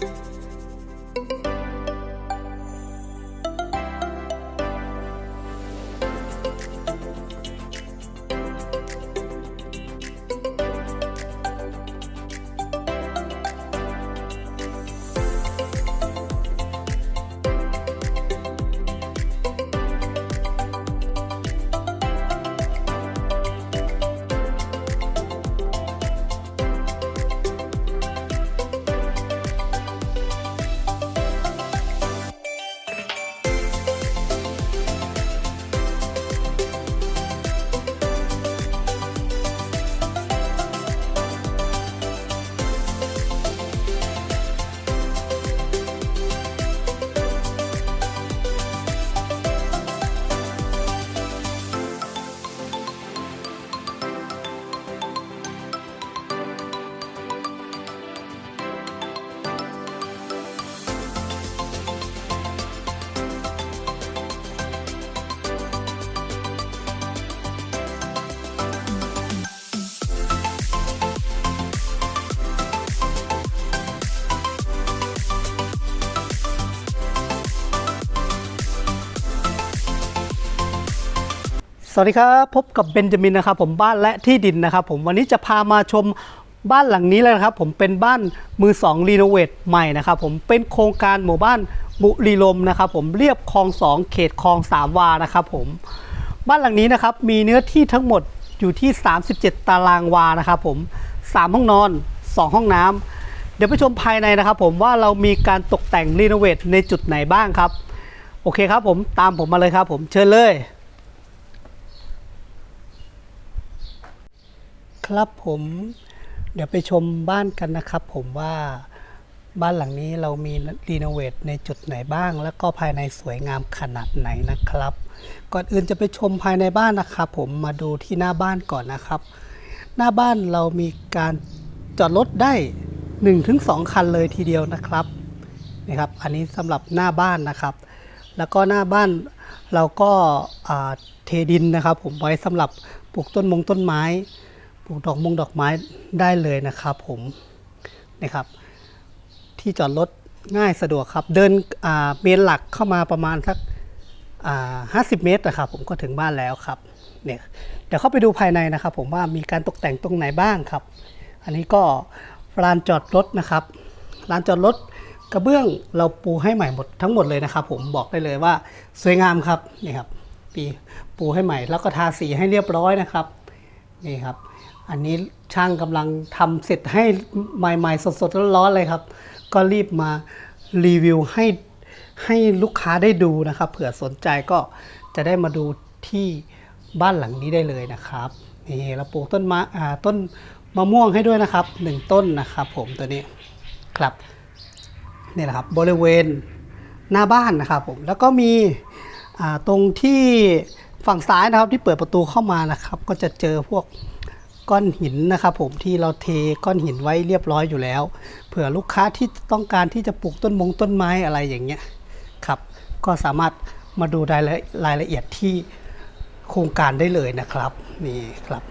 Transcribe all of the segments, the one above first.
ส วัสดีครับ พบกับเบนจามินนะครับผมบ้านและที่ดินนะครับผมวันนี้จะพามาชมบ้านหลังนี้เลยนะครับ ผมเป็นบ้านมือสองรีโนเวทใหม่นะครับผมเป็นโครงการหมู่บ้านบุรีลมนะครับผมเรียบคลองสองเขตคลองสามวานะครับผมบ้านหลังนี้นะครับมีเนื้อที่ทั้งหมดอยู่ที่ 37 ตารางวานะครับผมสามห้องนอน 2 ห้องน้ำเดี๋ยวไปชมภายในนะครับ ผมว่าเรามีการตกแต่งรีโนเวทในจุดไหนบ้างครับโอเคครับผมตามผมมาเลยครับผมเชิญเลย ครับผม เดี๋ยวไปชมบ้านกันนะครับ ผมว่าบ้านหลังนี้เรามีรีโนเวทในจุดไหนบ้าง แล้วก็ภายในสวยงามขนาดไหนนะครับ ก่อนอื่นจะไปชมภายในบ้านนะครับผมมาดูที่หน้าบ้านก่อนนะครับ หน้าบ้านเรามีการจอดรถได้1-2 คันเลยทีเดียวนะครับนี่ครับ อันนี้สำหรับหน้าบ้านนะครับ แล้วก็หน้าบ้านเราก็เทดินนะครับ ผมไว้สำหรับปลูกต้นมงต้นไม้ ปลูกดอกมงดอกไม้ได้เลยนะครับผมนะครับ ที่จอดรถง่ายสะดวกครับ เดินเมนหลักเข้ามาประมาณสักห้าสิบเมตรนะครับผมก็ถึงบ้านแล้วครับเนี่ยเดี๋ยวเข้าไปดูภายในนะครับ ผมว่ามีการตกแต่งตรงไหนบ้างครับ อันนี้ก็ลานจอดรถนะครับลานจอดรถกระเบื้องเราปูให้ใหม่หมดทั้งหมดเลยนะครับ ผมบอกได้เลยว่าสวยงามครับนี่ครับปีปูให้ใหม่แล้วก็ทาสีให้เรียบร้อยนะครับนี่ครับ อันนี้ช่างกำลังทำเสร็จให้ใหม่ๆ สดๆร้อนๆเลยครับ ก็รีบมารีวิวให้ให้ลูกค้าได้ดูนะครับเผื่อสนใจก็จะได้มาดูที่บ้านหลังนี้ได้เลยนะครับนี่เราปลูกต้นมะต้นมะม่วงให้ด้วยนะครับหนึ่งต้นนะครับ ผมตัวนี้ครับนี่แหละครับบริเวณหน้าบ้านนะครับผมแล้วก็มีตรงที่ฝั่งซ้ายนะครับที่เปิดประตูเข้ามานะครับ ก็จะเจอพวก ก้อนหินนะครับผมที่เราเทก้อนหินไว้เรียบร้อยอยู่แล้ว เผื่อลูกค้าที่ต้องการที่จะปลูกต้นมงต้นไม้อะไรอย่างเงี้ยครับก็สามารถมาดูรายละรายละเอียดที่โครงการได้เลยนะครับนี่ครับ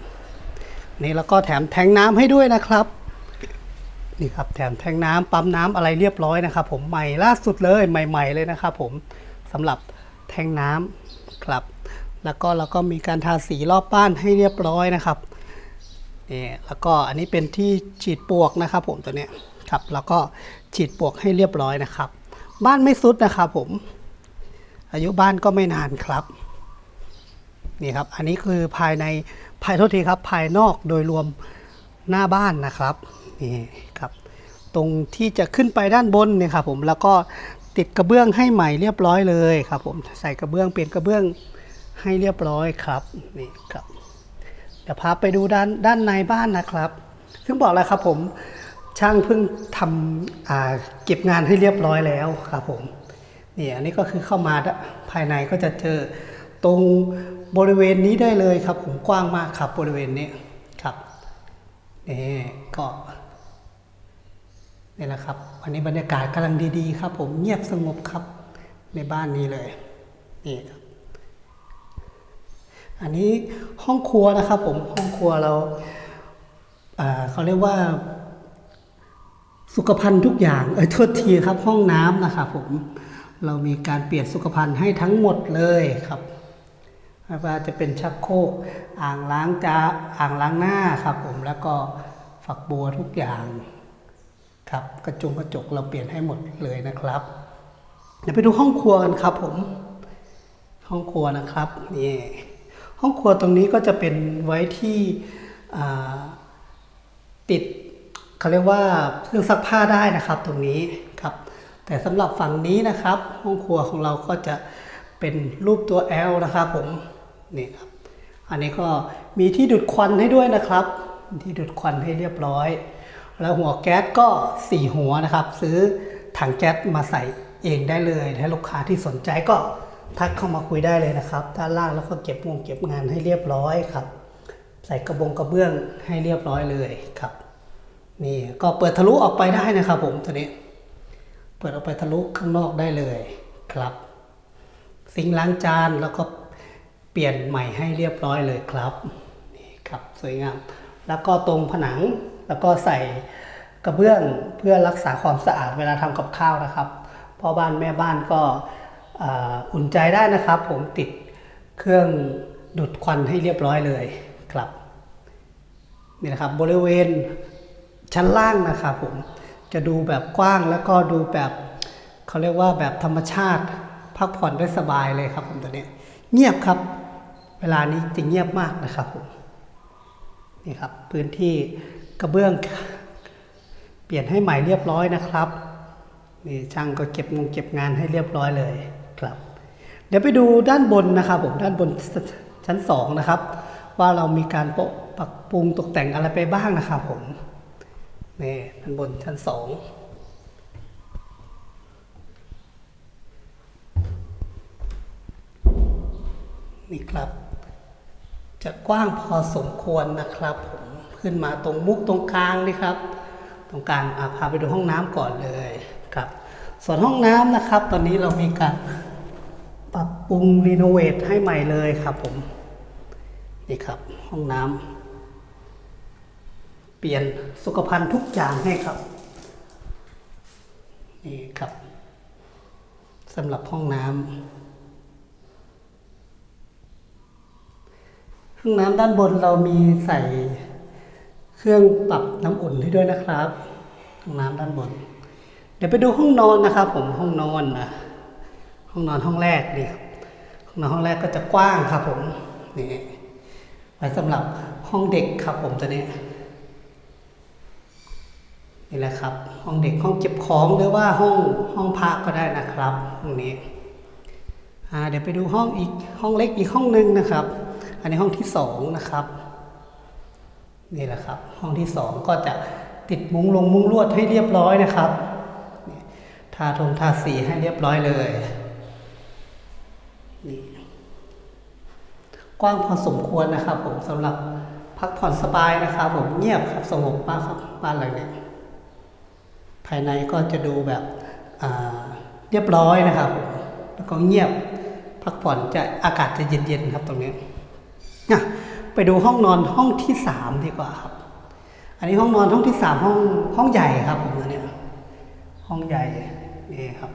นี่แล้วก็แถมแทงน้ำให้ด้วยนะครับนี่ครับแถมแทงน้ำปั๊มน้ำอะไรเรียบร้อยนะครับ ผมใหม่ล่าสุดเลยใหม่ ๆเลยนะครับ ผมสำหรับแทงน้ำครับ แล้วก็เราก็มีการทาสีรอบบ้านให้เรียบร้อยนะครับ นี่แล้วก็อันนี้เป็นที่ฉีดปลวกนะครับ ผมตัวเนี้ยครับ แล้วก็ฉีดปลวกให้เรียบร้อยนะครับ บ้านไม่สุดนะครับผม อายุบ้านก็ไม่นานครับนี่ครับ อันนี้คือภายในภายโทษทีครับ ภายนอกโดยรวมหน้าบ้านนะครับนี่ครับ ตรงที่จะขึ้นไปด้านบนเนี่ยครับผมแล้วก็ติดกระเบื้องให้ใหม่เรียบร้อยเลยครับ ผมใส่กระเบื้องเปลี่ยนกระเบื้องให้เรียบร้อยครับนี่ครับ ดี๋ยวพาไปดูด้านด้านในบ้านนะครับ ซึ่งบอกแล้วครับผมช่างเพิ่งทำเก็บงานให้เรียบร้อยแล้วครับผมนี่อันนี้ก็คือเข้ามาด้านภายในก็จะเจอตรงบริเวณนี้ได้เลยครับ ผมกว้างมากครับบริเวณนี้ครับนี่ก็นี่แหละครับวันนี้บรรยากาศกำลังดีๆ ครับ ผมเงียบสงบครับในบ้านนี้เลยนี่ครับ อันนี้ห้องครัวนะครับผมห้องครัวเราเขาเรียกว่า สุขภัณฑ์ทุกอย่างเอ้ยโทษทีครับห้องน้ำนะครับผมเรามีการเปลี่ยนสุขภัณฑ์ให้ทั้งหมดเลยครับไม่ว่าจะเป็นชักโครกอ่างล้างจานอ่างล้างหน้าครับผมแล้วก็ฝักบัวทุกอย่างครับกระจุงกระจกเราเปลี่ยนให้หมดเลยนะครับเดี๋ยวไปดูห้องครัวกันครับผมห้องครัวนะครับนี่ ห้องครัวตรงนี้ก็จะเป็นไว้ที่ติดเขาเรียกว่าเครื่องซักผ้าได้นะครับตรงนี้ครับ แต่สำหรับฝั่งนี้นะครับ ห้องครัวของเราก็จะเป็นรูปตัว L นะครับผมนี่ครับอันนี้ก็มีที่ดูดควันให้ด้วยนะครับ ที่ดูดควันให้เรียบร้อย แล้วหัวแก๊สก็สี่หัวนะครับ ซื้อถังแก๊สมาใส่เองได้เลยถ้าลูกค้าที่สนใจก็ ทักเข้ามาคุยได้เลยนะครับ ด้านล่างแล้วก็เก็บงงเก็บงานให้เรียบร้อยครับ ใส่กระบงกระเบื้องให้เรียบร้อยเลยครับ นี่ก็เปิดทะลุออกไปได้นะครับผมตัวนี้ เปิดออกไปทะลุข้างนอกได้เลยครับ ซิงล้างจานแล้วก็เปลี่ยนใหม่ให้เรียบร้อยเลยครับนี่ครับสวยงาม แล้วก็ตรงผนังแล้วก็ใส่กระเบื้องเพื่อรักษาความสะอาดเวลาทำกับข้าวนะครับพ่อบ้านแม่บ้านก็ อุ่นใจได้นะครับ ผมติดเครื่องดูดควันให้เรียบร้อยเลยครับนี่นะครับบริเวณชั้นล่างนะครับผมจะดูแบบกว้างแล้วก็ดูแบบเขาเรียกว่าแบบธรรมชาติ พักผ่อนได้สบายเลยครับผมตัวนี้เงียบครับ เวลานี้จะเงียบมากนะครับผมนี่ครับพื้นที่กระเบื้องเปลี่ยนให้ใหม่เรียบร้อยนะครับนี่ช่างก็เก็บงงเก็บงานให้เรียบร้อยเลย ครับ เดี๋ยวไปดูด้านบนนะครับผมด้านบนชั้นสองนะครับ ว่าเรามีการปปรับปรุงตกแต่งอะไรไปบ้างนะครับผมนี่ด้านบนชั้นสองนี่ครับ จะกว้างพอสมควรนะครับผมขึ้นมาตรงมุกตรงกลางนี่ครับ ตรงกลางอะพาไปดูห้องน้ำก่อนเลยครับ ส่วนห้องน้ำนะครับ ตอนนี้เรามีการปรับปรุงรีโนเวทให้ใหม่เลยครับผม นี่ครับ ห้องน้ำเปลี่ยนสุขภัณฑ์ทุกอย่างให้ครับ นี่ครับสำหรับห้องน้ำห้องน้ำด้านบนเรามีใส่เครื่องปรับน้ำอุ่นให้ด้วยนะครับ ห้องน้ำด้านบน เดี๋ยวไปดูห้องนอนนะครับ ผมห้องนอนนะห้องนอนห้องแรกนี่ครับห้องนอนห้องแรกก็จะกว้างครับ ผมนี่ไว้สำหรับห้องเด็กครับ ผมตัวนี้นี่แหละครับ ห้องเด็กห้องเก็บของหรือว่าห้องห้องพักก็ได้นะครับห้องนี้อ่าเดี๋ยวไปดูห้องอีกห้องเล็กอีกห้องหนึ่งนะครับ อันนี้ห้องที่สองนะครับนี่แหละครับ ห้องที่สองก็จะติดมุ้งลงมุ้งลวดให้เรียบร้อยนะครับ ทาทงทาสีให้เรียบร้อยเลยนี่กว้างพอสมควรนะครับ ผมสำหรับพักผ่อนสบายนะครับ ผมเงียบครับสงบมากครับบ้านหลังนี้ภายในก็จะดูแบบเรียบร้อยนะครับผมแล้วก็เงียบพักผ่อนจะอากาศจะเย็นๆครับตรงนี้ไปดูห้องนอนห้องที่สามดีกว่าครับ อันนี้ห้องนอนห้องที่สามห้องห้องใหญ่ครับผมเนี้ยห้องใหญ่ นี่ครับ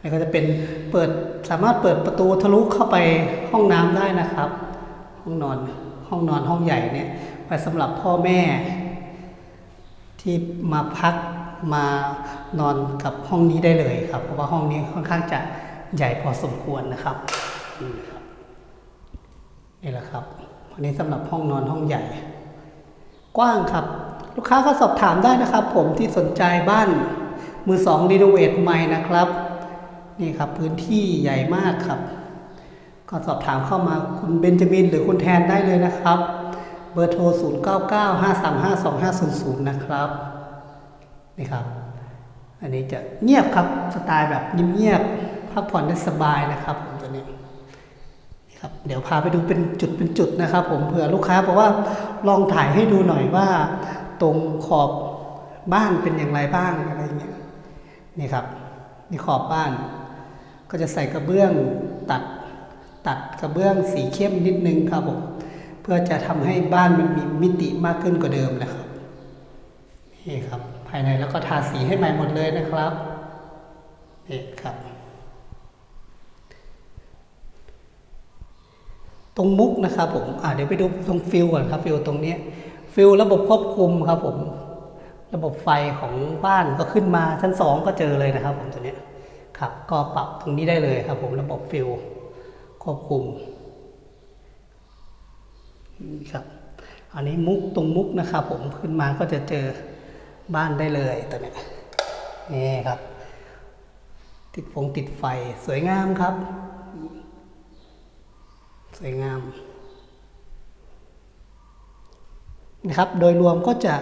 นี่ก็จะเป็นเปิดสามารถเปิดประตูทะลุเข้าไปห้องน้ำได้นะครับ ห้องนอนห้องนอนห้องใหญ่เนี่ยไว้สำหรับพ่อแม่ ที่มาพักมานอนกับห้องนี้ได้เลยครับ เพราะว่าห้องนี้ค่อนข้างจะใหญ่พอสมควรนะครับนี่นะครับนี่แหละครับอันนี้สำหรับห้องนอนห้องใหญ่ กว้างครับ ลูกค้าก็สอบถามได้นะครับ ผมที่สนใจบ้าน มือสองรีโนเวทใหม่นะครับ นี่ครับพื้นที่ใหญ่มากครับ ก็สอบถามเข้ามาคุณเบนจามินหรือคุณแทนได้เลยนะครับ เบอร์โทร 0 9 9 5 3 5 2 5 0 0 นะครับนี่ครับ อันนี้จะเงียบครับสไตล์แบบเงียบๆพักผ่อนได้สบายนะครับผมตัวนี้ครับเดี๋ยวพาไปดูเป็นจุดเป็นจุดนะครับ ผมเผื่อลูกค้าบอกว่าลองถ่ายให้ดูหน่อยว่า ตรงขอบบ้านเป็นอย่างไรบ้างอะไรเงี้ย นี่ครับนี่ขอบบ้าน ก็จะใส่กระเบื้องตัดตัดกระเบื้องสีเข้มนิดนึงครับผมเพื่อจะทำให้บ้านมันมีมิติมากขึ้นกว่าเดิมนะครับนี่ครับ ภายในแล้วก็ทาสีให้ใหม่หมดเลยนะครับนี่ครับ ตรงมุกนะครับผมอ่าเดี๋ยวไปดูตรงฟิลก่อนครับฟิลตรงนี้ฟิลระบบควบคุมครับผม ระบบไฟของบ้านก็ขึ้นมาชั้นสองก็เจอเลยนะครับ ผมตัวนี้ครับ ก็ปรับตรงนี้ได้เลยครับ ผมระบบฟิลควบคุมนี่ครับ อันนี้มุกตรงมุกนะครับ ผมขึ้นมาก็จะเจอบ้านได้เลยตัวนี้นี่ครับ ติดฟงติดไฟสวยงามครับ สวยงามนะครับ โดยรวมก็จะ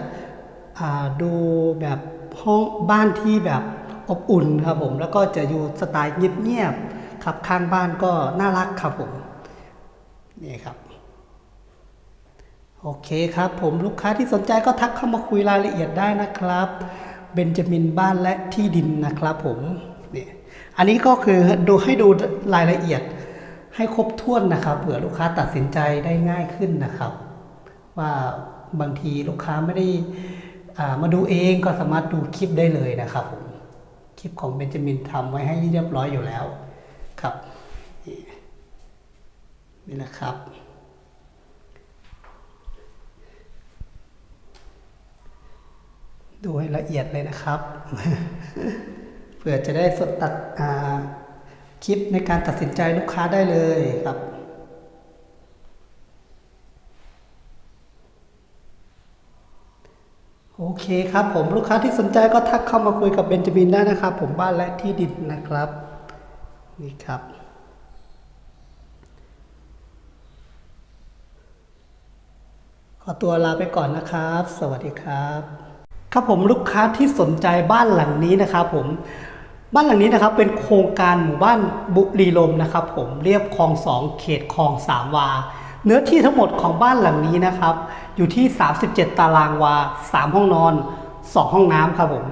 ดูแบบห้องบ้านที่แบบอบอุ่นครับผมแล้วก็จะอยู่สไตล์เงียบๆครับข้างบ้านก็น่ารักครับผมนี่ครับโอเคครับผมลูกค้าที่สนใจก็ทักเข้ามาคุยรายละเอียดได้นะครับเบนจามินบ้านและที่ดินนะครับผมนี่อันนี้ก็คือดูให้ดูรายละเอียดให้ครบถ้วนนะครับเผื่อลูกค้าตัดสินใจได้ง่ายขึ้นนะครับ ว่าบางทีลูกค้าไม่ได้ มาดูเองก็สามารถดูคลิปได้เลยนะครับผมคลิปของเบนจามินทำไว้ให้เรียบร้อยอยู่แล้วครับนี่นะครับ ดูให้ละเอียดเลยนะครับ เพื่อจะได้สดตัดคลิปในการตัดสินใจลูกค้าได้เลยครับ โอเคครับผมลูกค้าที่สนใจก็ทักเข้ามาคุยกับเบนจามินได้นะครับ ผมบ้านและที่ดินนะครับ นี่ครับ ขอตัวลาไปก่อนนะครับ สวัสดีครับ ครับผมลูกค้าที่สนใจบ้านหลังนี้นะครับผมบ้านหลังนี้นะครับเป็นโครงการหมู่บ้านบุรีลมนะครับ ผมเรียบคลองสองเขตคลองสามวา เนื้อที่ทั้งหมดของบ้านหลังนี้นะครับ อยู่ที่ 37 ตารางวา 3 ห้องนอน 2 ห้องน้ำครับผม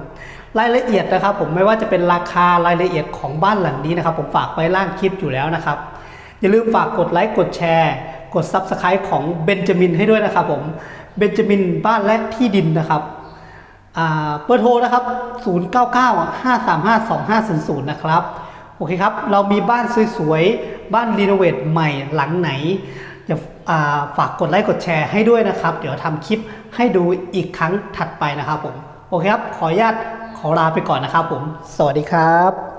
รายละเอียดนะครับ ผมไม่ว่าจะเป็นราคารายละเอียดของบ้านหลังนี้นะครับ ผมฝากไว้ล่างคลิปอยู่แล้วนะครับ อย่าลืมฝากกดไลค์กดแชร์ กด Subscribe ของเบนจามินให้ด้วยนะครับผมเบนจามินบ้านและที่ดินนะครับเบอร์โทรนะครับ 0995352500 นะครับ โอเคครับ เรามีบ้านสวยๆ บ้านรีโนเวทใหม่หลังไหน อย่าาฝากกดไลค์กดแชร์ให้ด้วยนะครับ เดี๋ยวทำคลิปให้ดูอีกครั้งถัดไปนะครับผม โอเคครับ ขออนุญาตขอลาไปก่อนนะครับผม สวัสดีครับ